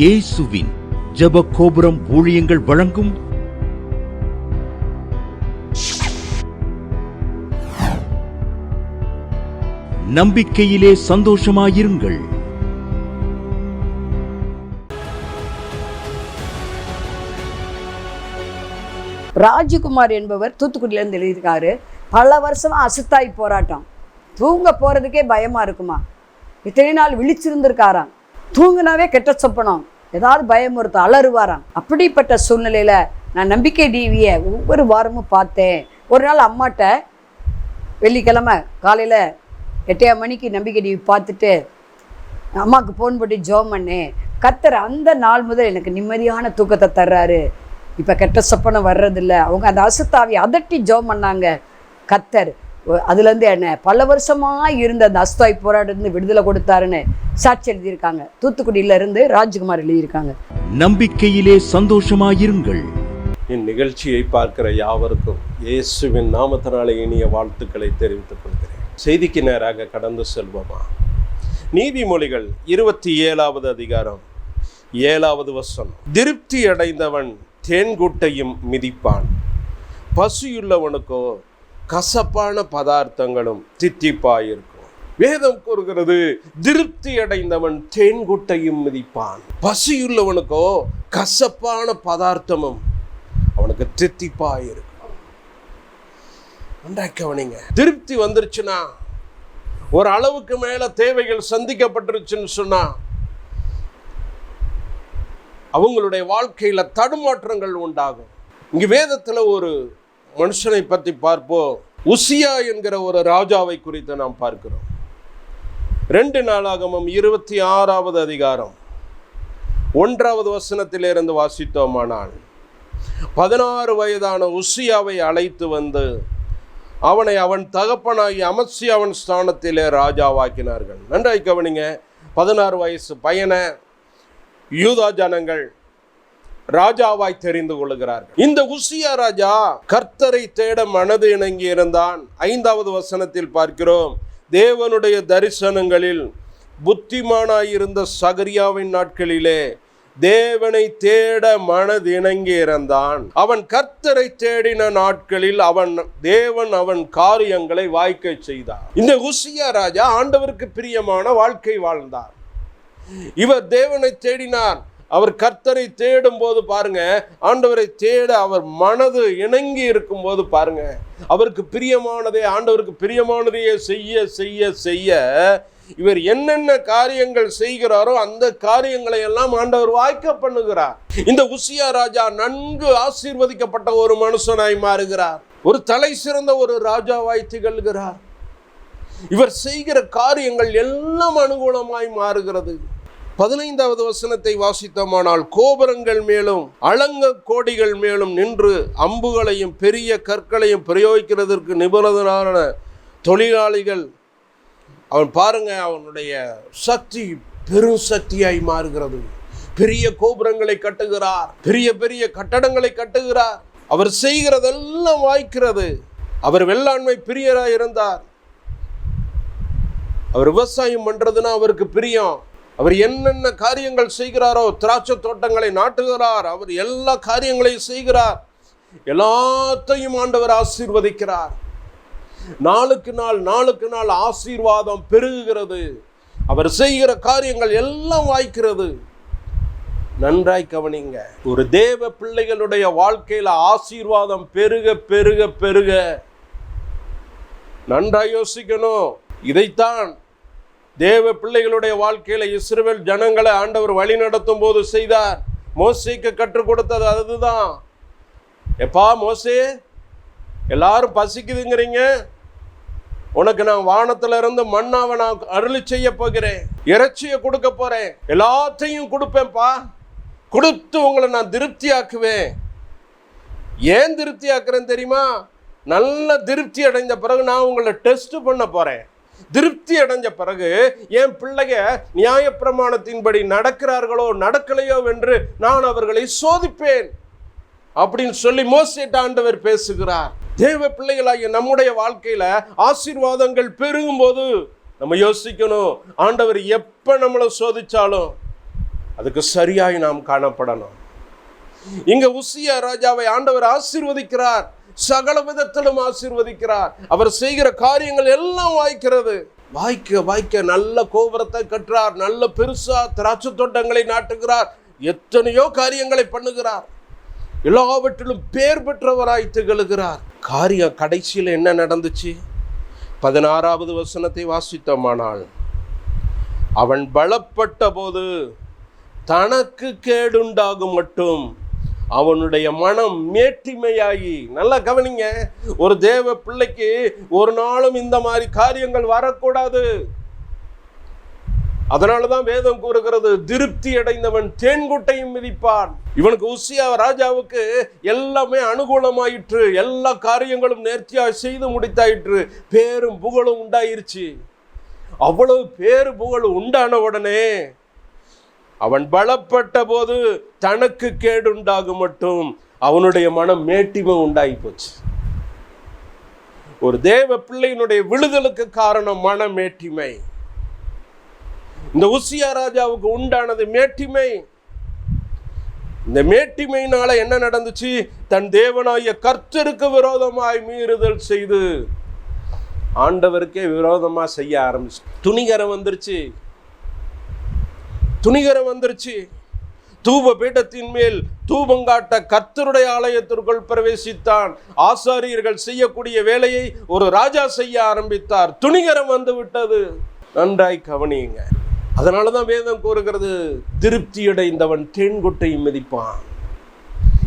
இயேசுவின் ஜெப கோபுரம் ஊழியங்கள் வழங்கும் நம்பிக்கையிலே சந்தோஷமாயிருங்கள். ராஜகுமார் என்பவர் தூத்துக்குடியிலேருந்து எழுதியிருக்காரு. பல வருஷமா அசுத்தாய் போராட்டம். தூங்க போகிறதுக்கே பயமாக இருக்குமா? இத்தனை நாள் விழிச்சிருந்திருக்காராம். தூங்கினாவே கெட்ட சொப்பனம். ஏதாவது பயமுறுத்த அலறுவாராம். அப்படிப்பட்ட சூழ்நிலையில் நான் நம்பிக்கை டிவியை ஒவ்வொரு வாரமும் பார்த்தேன். ஒரு நாள் அம்மாட்ட வெள்ளிக்கிழமை காலையில் எட்டையா மணிக்கு நம்பிக்கை டிவி பார்த்துட்டு அம்மாவுக்கு ஃபோன் பண்ணி ஜோம் பண்ணேன். கத்தர் அந்த நாள் முதல் எனக்கு நிம்மதியான தூக்கத்தை தர்றாரு. இப்போ கெட்ட சொப்பனம் வர்றதில்ல. அவங்க அந்த அசுத்தாவி அதட்டி ஜோம் பண்ணாங்க. கத்தர் அதுலேருந்து என்ன பல வருஷமாக இருந்த அந்த அஸ்தாய் போராட்டத்துலேருந்து விடுதலை கொடுத்தாருன்னு சாட்சி எழுதியிருக்காங்க. தூத்துக்குடியிலேருந்து ராஜ்குமார் எழுதியிருக்காங்க. நம்பிக்கையிலே சந்தோஷமாயிருங்கள். இந்நிகழ்ச்சியை பார்க்கிற யாவருக்கும் இயேசுவின் நாமத்தினாலே இனிய வாழ்த்துக்களை தெரிவித்துக் கொள்கிறேன். செய்திக்கு நேராக கடந்து செல்வோமா? நீதிமொழிகள் இருபத்தி ஏழாவது அதிகாரம் ஏழாவது வசனம். திருப்தி அடைந்தவன் தேன்குட்டையும் மிதிப்பான். பசியுள்ளவனுக்கோ கசப்பான பதார்த்தங்களும் தித்திப்பாயிருக்கும். வேதம் கூறுகிறது திருப்தி அடைந்தவன் தேன்குட்டையும் மிதிப்பான். பசியுள்ளவனுக்கோ கசப்பான பதார்த்தமும் அவனுக்கு தித்திப்பாயிருக்கும். கவனிங்க. திருப்தி வந்துருச்சுன்னா ஒரு அளவுக்கு மேல தேவைகள் சந்திக்கப்பட்டுருச்சுன்னு சொன்னா அவங்களுடைய வாழ்க்கையில தடுமாற்றங்கள் உண்டாகும். இங்கு வேதத்துல ஒரு மனுஷனை பற்றி பார்ப்போம் உசியா என்கிற ஒரு ராஜாவை குறித்து நாம் பார்க்கிறோம். ரெண்டு நாளாகமும் இருபத்தி ஆறாவது அதிகாரம். ஒன்றாவது வசனத்திலிருந்து வாசித்தோமானால் பதினாறு வயதான உசியாவை அழைத்து வந்து அவனை அவன் தகப்பனாகி அமத்சியாவன் ஸ்தானத்திலே ராஜாவாக்கினார்கள். நன்றாய் கவனிங்க பதினாறு வயசு பையனை யூதா ஜனங்கள் ராஜாவாய் தெரிந்து கொள்கிறார் இந்த உசியா ராஜா கர்த்தரை தேட மனது இணங்கி இருந்தான். ஐந்தாவது வசனத்தில் பார்க்கிறோம். தேவனுடைய தரிசனங்களில் புத்திமானாயிருந்த சகரியாவின் நாட்களிலே தேவனை தேட மனது இணங்கி இருந்தான். அவன் கர்த்தரை தேடின நாட்களில் அவன் தேவன் அவன் காரியங்களை வாய்க்க செய்தார் இந்த உசியா ராஜா ஆண்டவருக்கு பிரியமான வாழ்க்கை வாழ்ந்தார். இவர் தேவனை தேடினார். அவர் கர்த்தரை தேடும் போது பாருங்க ஆண்டவரை தேட அவர் மனது இணங்கி இருக்கும் போது பாருங்க அவருக்கு பிரியமானதே ஆண்டவருக்கு பிரியமானதையே செய்ய செய்ய செய்ய இவர் என்னென்ன காரியங்கள் செய்கிறாரோ அந்த காரியங்களை எல்லாம் ஆண்டவர் வாய்க்க பண்ணுகிறார். இந்த உசியா ராஜா நன்கு ஆசீர்வதிக்கப்பட்ட ஒரு மனுஷனாய் மாறுகிறார். ஒரு தலை சிறந்த ஒரு ராஜாவாய் திகழ்கிறார் இவர் செய்கிற காரியங்கள் எல்லாம் அனுகூலமாய் மாறுகிறது. பதினைந்தாவது வசனத்தை வாசித்தோமானால் கோபுரங்கள் மேலும் அலங்க கோடிகள் மேலும் நின்று அம்புகளையும் பெரிய கற்களையும் பிரயோகிக்கிறதற்கு நிபுணரான தொழிலாளிகள் அவன் பாருங்க அவனுடைய சக்தி பெரும் சக்தியாய் மாறுகிறது. பெரிய கோபுரங்களை கட்டுகிறார் பெரிய பெரிய கட்டடங்களை கட்டுகிறார். அவர் செய்கிறதெல்லாம் வாய்க்கிறது. அவர் வெள்ளாண்மை பிரியராக இருந்தார் அவர் விவசாயம் பண்ணுறதுன்னா அவருக்கு பிரியம். அவர் என்னென்ன காரியங்கள் செய்கிறாரோ திராட்சை தோட்டங்களை நாட்டுகிறார் அவர் எல்லா காரியங்களையும் செய்கிறார். எல்லாத்தையும் ஆண்டவர் ஆசீர்வதிக்கிறார். நாளுக்கு நாள் நாளுக்கு நாள் ஆசீர்வாதம் பெருகுகிறது. அவர் செய்கிற காரியங்கள் எல்லாம் வாய்க்கிறது. நன்றாய் கவனிங்க. ஒரு தேவ பிள்ளைகளுடைய வாழ்க்கையில் ஆசீர்வாதம் பெருக பெருக பெருக. நன்றாய் யோசிக்கணும். இதைத்தான் தேவ பிள்ளைகளுடைய வாழ்க்கையில இஸ்ரேல் ஜனங்களை ஆண்டவர் வழி நடத்தும் போது செய்தார். மோசைக்கு கற்றுக் கொடுத்தது அதுதான். எப்பா மோசே எல்லாரும் பசிக்குதுங்கிறீங்க? உனக்கு நான் வானத்துல இருந்து மண்ணாவை நான் அருளி செய்ய போகிறேன். இறைச்சியை கொடுக்க போறேன். எல்லாத்தையும் கொடுப்பேன்ப்பா. கொடுத்து உங்களை நான் திருப்தி ஆக்குவேன் ஏன் திருப்தி ஆக்குறேன் தெரியுமா? நல்ல திருப்தி அடைஞ்ச பிறகு நான் உங்களை டெஸ்ட் பண்ண போறேன். திருப்தி அடைஞ்ச பிறகு என் பிள்ளைக நியாயப்பிரமாணத்தின்படி நடக்கிறார்களோ நடக்கலையோ என்று நான் அவர்களை சோதிப்பேன் அப்படின்னு சொல்லி மோசிட்ட ஆண்டவர் பேசுகிறார். தேவ பிள்ளைகளாகிய நம்முடைய வாழ்க்கையில ஆசீர்வாதங்கள் பெருகும் போது நம்ம யோசிக்கணும் ஆண்டவர் எப்ப நம்மளை சோதிச்சாலும் அதுக்கு சரியாய் நாம் காணப்படணும். இங்க உசியா ராஜாவை ஆண்டவர் ஆசீர்வதிக்கிறார். சகல விதத்திலும் ஆசீர்வதிக்கிறார். அவர் செய்கிற காரியங்கள் எல்லாம் வாய்க்கிறது. வாய்க்க வாய்க்க நல்ல கோபுரத்தை கட்டுறார். நல்ல பெருசா திராட்சை தோட்டங்களை நாட்டுகிறார். எத்தனையோ காரியங்களை பண்ணுகிறார். எல்லாவற்றிலும் பேர் பெற்றவராய் திகழுகிறார். காரியம் கடைசியில் என்ன நடந்துச்சு? பதினாறாவது வசனத்தை வாசித்தோமானால் அவன் பலப்பட்ட போது தனக்கு கேடுண்டாகும் மட்டும் அவனுடைய மனம் மேட்டிமையாகி நல்லா கவனிங்க ஒரு தேவ பிள்ளைக்கு ஒரு நாளும் இந்த மாதிரி காரியங்கள் வரக்கூடாது. அதனாலதான் வேதம் கூறுகிறது திருப்தி அடைந்தவன் தேன்குட்டையும் மிதிப்பான். இவனுக்கு உசியா ராஜாவுக்கு எல்லாமே அனுகூலமாயிற்று எல்லா காரியங்களும் நேர்த்தியாக செய்து முடித்தாயிற்று பேரும் புகழும் உண்டாயிருச்சு. அவ்வளவு பேரு புகழ் உண்டான உடனே அவன் பலப்பட்ட போது தனக்கு கேடுண்டாகும் மட்டும் அவனுடைய மனம் மேட்டிமை உண்டாகி போச்சு ஒரு தேவ பிள்ளையினுடைய விழுதலுக்கு காரணம் மன மேட்டிமை. இந்த உசியா ராஜாவுக்கு உண்டானது மேட்டிமை. இந்த மேட்டிமையினால என்ன நடந்துச்சு? தன் தேவனாய கர்த்தருக்கு விரோதமாய் மீறுதல் செய்து ஆண்டவருக்கே விரோதமா செய்ய ஆரம்பிச்சு. துணிகரம் வந்துருச்சு. துணிகரம் வந்துருச்சு. தூப பீடத்தின் மேல் தூபங்காட்ட கர்த்தருடைய ஆலயத்திற்குள் பிரவேசித்தான். ஆசாரியர்கள் செய்யக்கூடிய வேலையை ஒரு ராஜா செய்ய ஆரம்பித்தார். துணிகரம் வந்து விட்டது. நன்றாய் கவனியுங்க. அதனால தான் வேதம் கூறுகிறது திருப்தியடைந்தவன் தேன்கொட்டை மிதிப்பான்.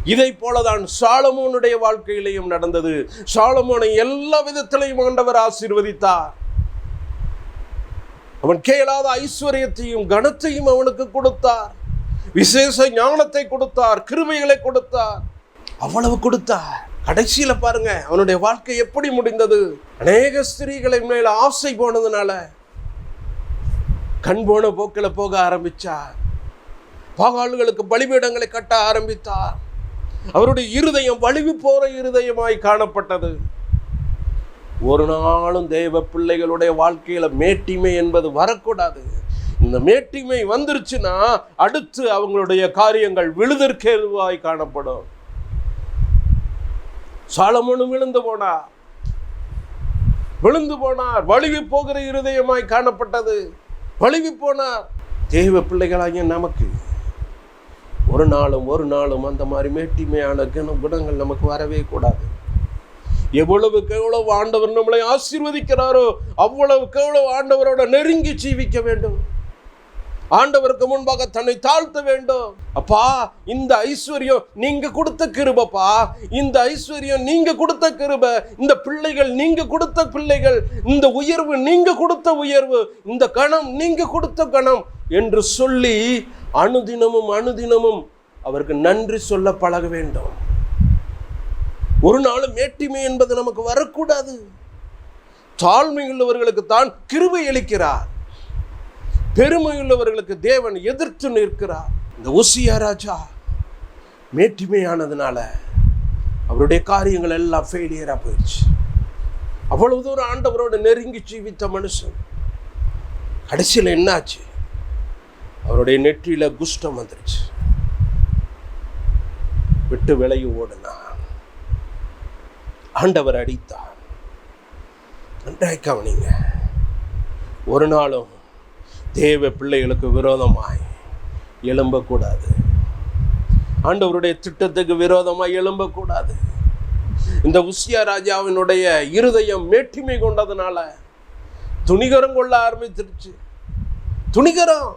இதை போலதான் சாலமோனுடைய வாழ்க்கையிலையும் நடந்தது. சாலமோனை எல்லா விதத்திலையும் ஆண்டவர் ஆசீர்வதித்தார். அவன் கேளாத ஐஸ்வர்யத்தையும் கனத்தையும் அவனுக்கு கொடுத்தார். விசேஷ ஞானத்தை கொடுத்தார் கிருமைகளை கொடுத்தார். அவ்வளவு கொடுத்தார். கடைசியில பாருங்க அவனுடைய வாழ்க்கை எப்படி முடிந்தது? அநேக ஸ்திரீகளை மேல ஆசை போனதுனால கண் போன போக்கில் போக ஆரம்பிச்சார். பாகால்களுக்கு பலிபீடங்களை கட்ட ஆரம்பித்தார். அவருடைய இருதயம் வலிவு போற இருதயமாய் காணப்பட்டது. ஒரு நாளும் தேவ பிள்ளைகளுடைய வாழ்க்கையில மேட்டிமை என்பது வரக்கூடாது. இந்த மேட்டிமை வந்துருச்சுன்னா அடுத்து அவங்களுடைய காரியங்கள் விழுதற்கேதுவாய் காணப்படும். சாலமனும் விழுந்து போனார். விழுந்து போனார். வழுவி போகிற இருதயமாய் காணப்பட்டது. வழுவி போனார். தெய்வ பிள்ளைகளாகிய நமக்கு ஒரு நாளும் ஒரு நாளும் அந்த மாதிரி மேட்டிமையான குணங்கள் நமக்கு வரவே கூடாது. எவ்வளவுக்கு எவ்வளவு ஆண்டவர் நம்மளை ஆசீர்வதிக்கிறாரோ அவ்வளவுக்கு எவ்வளவு ஆண்டவரோட நெருங்கி ஜீவிக்க வேண்டும். ஆண்டவருக்கு முன்பாக தன்னை தாழ்த்த வேண்டும். அப்பா இந்த ஐஸ்வர்யம் நீங்க கொடுத்த கிருபப்பா. இந்த ஐஸ்வர்யம் நீங்க கொடுத்த கிருப. இந்த பிள்ளைகள் நீங்க கொடுத்த பிள்ளைகள். இந்த உயர்வு நீங்க கொடுத்த உயர்வு. இந்த கணம் நீங்க கொடுத்த கணம் என்று சொல்லி அனுதினமும் அனுதினமும் அவருக்கு நன்றி சொல்ல பழக வேண்டும். ஒரு நாளும் மேட்டிமை என்பது நமக்கு வரக்கூடாது. தாழ்மையுள்ளவர்களுக்கு தான் கிருபை அளிக்கிறார். பெருமையுள்ளவர்களுக்கு தேவன் எதிர்த்து நிற்கிறார். இந்த உசியா ராஜா மேட்டிமையானதுனால அவருடைய காரியங்கள் எல்லாம் ஃபெயிலியராக போயிடுச்சு. அவ்வளவு தூரம் ஆண்டவரோட நெருங்கி ஜீவித்த மனுஷன். கடைசியில் என்னாச்சு? அவருடைய நெற்றியில் குஷ்டம் வந்துருச்சு. விட்டு விலகி ஓடினான். ஆண்டவர் அடித்தார். நன்றாய் கவனிங்க. ஒரு நாளும் தேவ பிள்ளைகளுக்கு விரோதமாய் எழும்பக்கூடாது. ஆண்டவருடைய திட்டத்துக்கு விரோதமாய் எழும்பக்கூடாது. இந்த உசியா ராஜாவினுடைய இருதயம் மேட்டிமை கொண்டதுனால துணிகரம் கொள்ள ஆரம்பிச்சிருச்சு. துணிகரம்.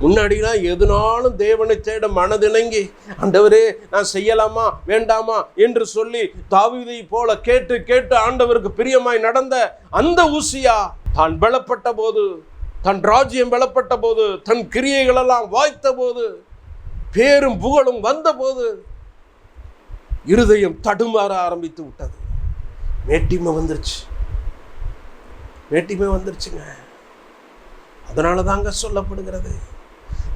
முன்னாடிலாம் எதுனாலும் தேவனை தேட மனதிணங்கி ஆண்டவரே நான் செய்யலாமா? வேண்டாமா? என்று சொல்லி தாவிதை போல கேட்டு கேட்டு ஆண்டவருக்கு பிரியமாய் நடந்த அந்த ஊசியா தான் பலப்பட்ட போது தன் ராஜ்யம் பலப்பட்ட போது தன் கிரியைகளெல்லாம் வாய்த்த போது பேரும் புகழும் வந்த போது இருதயம் தடுமாற ஆரம்பித்து விட்டது. மேட்டிமை வந்துருச்சு. மேட்டிமை வந்துருச்சுங்க. அதனால தாங்க சொல்லப்படுகிறது.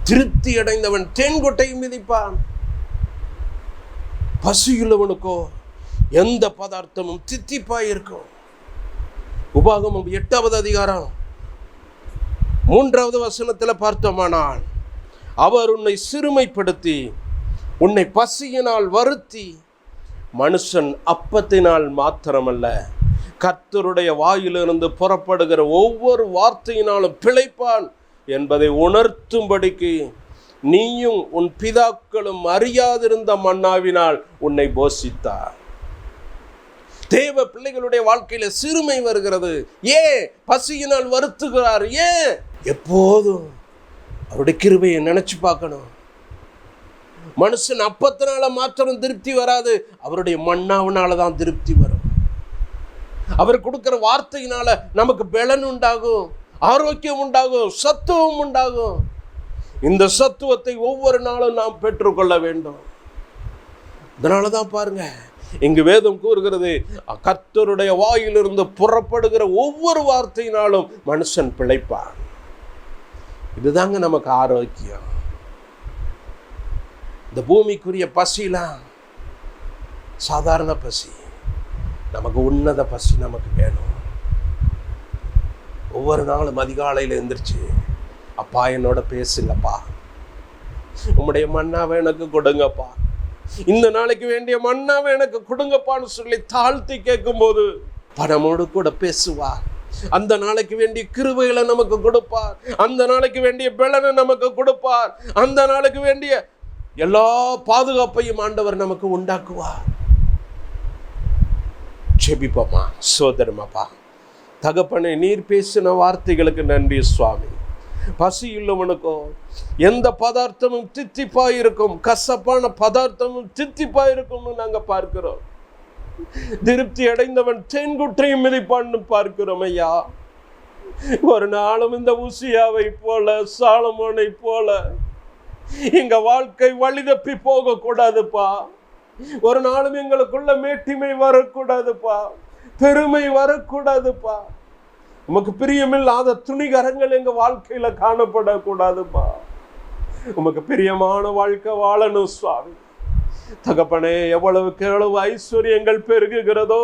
திருப்தி அடைந்தவன் தேன்கொட்டை மிதிப்பான். பசியுள்ளவனுக்கோ எந்த பதார்த்தமும் தித்திப்பாய் இருக்கும் உபாகமம் எட்டாவது அதிகாரம். மூன்றாவது வசனத்தில் பார்த்தோமானால் அவர் உன்னை சிறுமைப்படுத்தி உன்னை பசியினால் வருத்தி மனுஷன் அப்பத்தினால் மாத்திரமல்ல கர்த்தருடைய வாயிலிருந்து புறப்படுகிற ஒவ்வொரு வார்த்தையினாலும் பிழைப்பான். என்பதை உணர்த்தும்படிக்கு நீயும் உன் பிதாக்களும் அறியாதிருந்த மன்னாவினால் உன்னை போஷித்தார். தேவ பிள்ளைகளுடைய வாழ்க்கையில சிறுமை வருகிறது. ஏன் பசியினால் வருத்துகிறார். ஏன் எப்போதும் அவருடைய கிருபையை நினைச்சு பார்க்கணும். மனுஷன் அப்பத்தினால மாத்திரம் திருப்தி வராது அவருடைய மண்ணாவினால தான் திருப்தி வரும். அவர் கொடுக்கிற வார்த்தையினால நமக்கு பலன் உண்டாகும். ஆரோக்கியம் உண்டாகும் சத்துவம் உண்டாகும். இந்த சத்துவத்தை ஒவ்வொரு நாளும் நாம் பெற்றுக்கொள்ள வேண்டும். அதனால தான் பாருங்க இங்கு வேதம் கூறுகிறது கர்த்தருடைய வாயிலிருந்து புறப்படுகிற ஒவ்வொரு வார்த்தையினாலும் மனுஷன் பிழைப்பான். இதுதாங்க நமக்கு ஆரோக்கியம். இந்த பூமிக்குரிய பசிலாம் சாதாரண பசி. நமக்கு உன்னத பசி நமக்கு வேணும். ஒவ்வொரு நாளும் அதிகாலையில் எந்திரிச்சு அப்பா என்னோட பேசுங்கப்பா. உம்முடைய மண்ணாவை எனக்கு கொடுங்கப்பா. இந்த நாளைக்கு வேண்டிய மண்ணாவை எனக்கு கொடுங்கப்பான்னு சொல்லி தாழ்த்தி கேட்கும்போது பணமோடு கூட பேசுவார். அந்த நாளைக்கு வேண்டிய கிருவைகளை நமக்கு கொடுப்பார். அந்த நாளைக்கு வேண்டிய பலனை நமக்கு கொடுப்பார். அந்த நாளைக்கு வேண்டிய எல்லா பாதுகாப்பையும் ஆண்டவர் நமக்கு உண்டாக்குவார். செபிப்போமா சோதரமாப்பா. தகப்பனை நீர் பேசின வார்த்தைகளுக்கு நன்றி சுவாமி. பசியுள்ளவனுக்கோ எந்த பதார்த்தமும் தித்திப்பாய் இருக்கும் கசப்பான பதார்த்தமும் தித்திப்பாக இருக்கும்னு நாங்கள் பார்க்கிறோம். திருப்தி அடைந்தவன் தேன்குற்றையும் மிதிப்பான்னு பார்க்கிறோம் ஐயா. ஒரு நாளும் இந்த ஊசியாவை போல சாலமோனை போல எங்க வாழ்க்கை வழி தப்பி போக கூடாதுப்பா ஒரு நாளும் எங்களுக்குள்ள மேட்டிமை வரக்கூடாதுப்பா. பெருமை வரக்கூடாதுப்பா. உமக்கு பிரியமில்லாத துணிகரங்கள் எங்க வாழ்க்கையில காணப்படக்கூடாதுப்பா. உமக்கு பிரியமான வாழ்க்கை வாழணும் சுவாமி. தகப்பனே எவ்வளவுக்கு எவ்வளவு ஐஸ்வர்யங்கள் பெருகுகிறதோ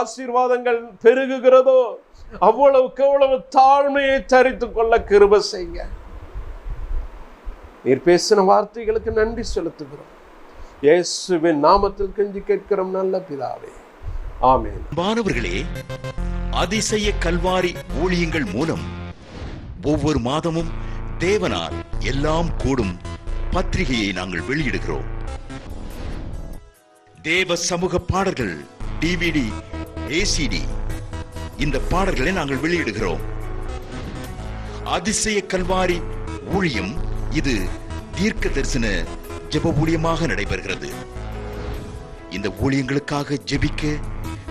ஆசீர்வாதங்கள் பெருகுகிறதோ அவ்வளவுக்கு எவ்வளவு தாழ்மையை தரித்து கொள்ள கிருப செய்ய. நீர் பேசின வார்த்தைகளுக்கு நன்றி செலுத்துகிறோம். இயேசுவின் நாமத்தில் கெஞ்சி கேட்கிறோம் நல்ல பிதாவே. ஆமேன். மாணவர்களே அதிசய கல்வாரி ஊழியங்கள் மூலம் ஒவ்வொரு மாதமும் தேவனால் எல்லாம் கூடும் பத்திரிகையை நாங்கள் வெளியிடுகிறோம். தேவ சமூக பாடல்கள் டிவிடி ஏசிடி இந்த பாடல்களை நாங்கள் வெளியிடுகிறோம். அதிசய கல்வாரி ஊழியம் இது தீர்க்க தரிசன ஜெப ஊழியமாக நடைபெறுகிறது. இந்த ஊழியங்களுக்காக ஜெபிக்க